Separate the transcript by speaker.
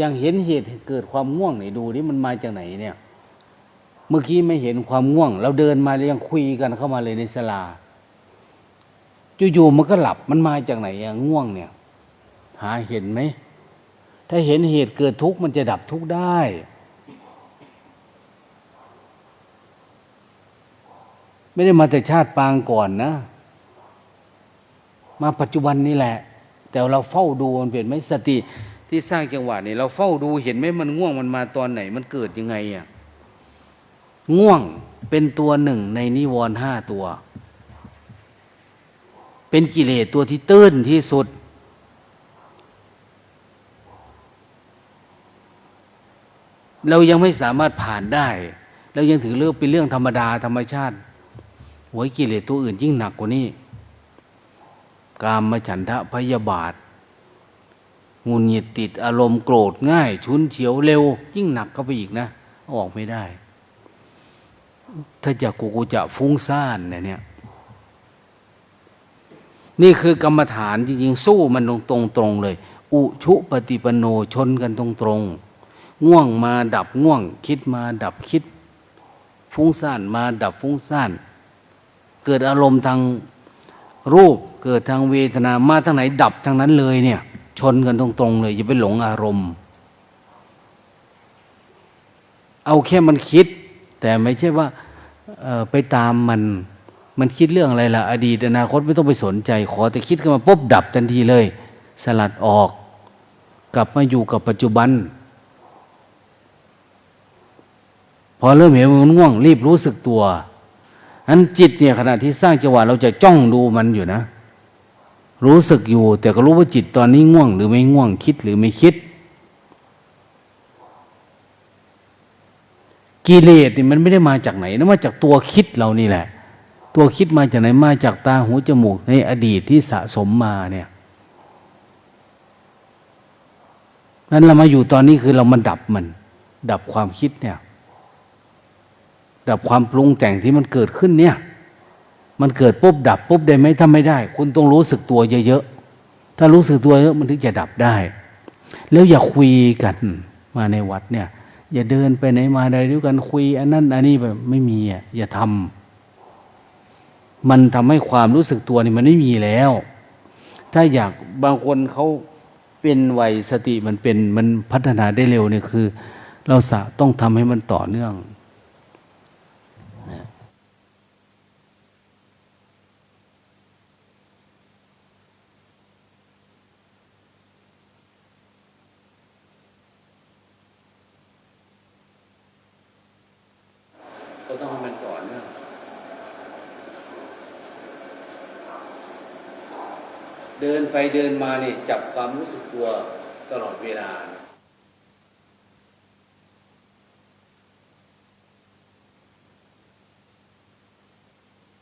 Speaker 1: ยังเห็นเหตุเกิดความง่วงไหนดูนี่มันมาจากไหนเนี่ย เมื่อกี้ไม่เห็นความง่วง เราเดินมาแล้วยังคุยกันเข้ามาเลยในศาลาอยู่ๆมันก็หลับมันมาจากไหนอะง่วงเนี่ย หาเห็นไหมถ้าเห็นเหตุเกิดทุกข์มันจะดับทุกข์ได้ ไม่ได้มาแต่ชาติปางก่อนนะ มาปัจจุบันนี่แหละ แต่เราเฝ้าดูมันเป็นไหมสติ ที่สร้างจังหวะนี่เราเฝ้าดูเห็นไหมมันง่วงมันมาตอนไหน มันเกิดยังไงอะง่วงเป็นตัวหนึ่งในนิวรณ์ห้าตัว เป็นกิเลสตัวที่ตื้นที่สุด เรายังไม่สามารถผ่านได้เรายังถือเรื่องเป็นเรื่องธรรมดาธรรมชาติหวยกิเลสตัวอื่นยิ่งหนักกว่านี้ กามมฉันทะพยาบาท งุนหงิดติดอารมณ์โกรธง่าย ชุนเฉียวเร็ว ยิ่งหนักเข้าไปอีกนะออกไม่ได้ ถ้าจะกูกูจะฟุ้งซ่านเนี่ยเนี่ยนี่คือกรรมฐานจริงๆสู้มันตรงตรงตรงเลย อุชุปฏิปโนชนกันตรงตรงง่วงมาดับง่วง คิดมาดับคิด ฟุ้งซ่านมาดับฟุ้งซ่าน เกิดอารมณ์ทางรูป เกิดทางเวทนามาทางไหนดับทางนั้นเลยเนี่ย ชนกันตรงๆเลยอย่าไปหลงอารมณ์ เอาแค่มันคิด แต่ไม่ใช่ว่าไปตามมันมันคิดเรื่องอะไรล่ะ อดีตอนาคตไม่ต้องไปสนใจ ขอแต่คิดขึ้นมาปุ๊บดับทันทีเลย สลัดออก กลับมาอยู่กับปัจจุบัน พอเริ่มเห็นว่ามันง่วง รีบรู้สึกตัวอันจิตเนี่ยขณะที่สร้างจังหวะเราจะจ้องดูมันอยู่นะ รู้สึกอยู่ แต่ก็รู้ว่าจิตตอนนี้ง่วง หรือไม่ง่วงคิดหรือไม่คิด กิเลสนี่มันไม่ได้มาจากไหนนะมาจากตัวคิดเรานี่แหละ ตัวคิดมาจากไหนมาจากตาหูจมูก ในอดีตที่สะสมมาเนี่ยนั้นเรามาอยู่ตอนนี้คือเรามาดับมัน ดับความคิดเนี่ย ดับความปรุงแต่งที่มันเกิดขึ้นเนี่ย มันเกิดปุ๊บดับปุ๊บได้ไหมถ้าไม่ได้ คุณต้องรู้สึกตัวเยอะๆถ้ารู้สึกตัวเยอะมันถึงจะดับได้ แล้วอย่าคุยกันมาในวัดเนี่ย อย่าเดินไปไหนมาใดด้วยกันคุยอันนั้นอันนี้แบบไม่มีอะอย่าทำมันทำให้ความรู้สึกตัวนี่มันไม่มีแล้ว ถ้าอยากบางคนเขาเป็นวัยสติมันเป็นมันพัฒนาได้เร็วเนี่ยคือ เราสะต้องทำให้มันต่อเนื่อง ก็ต้องให้มันต่อเนื่องเดินไปเดินมาเนี่ยจับความรู้สึกตัวตลอดเวลา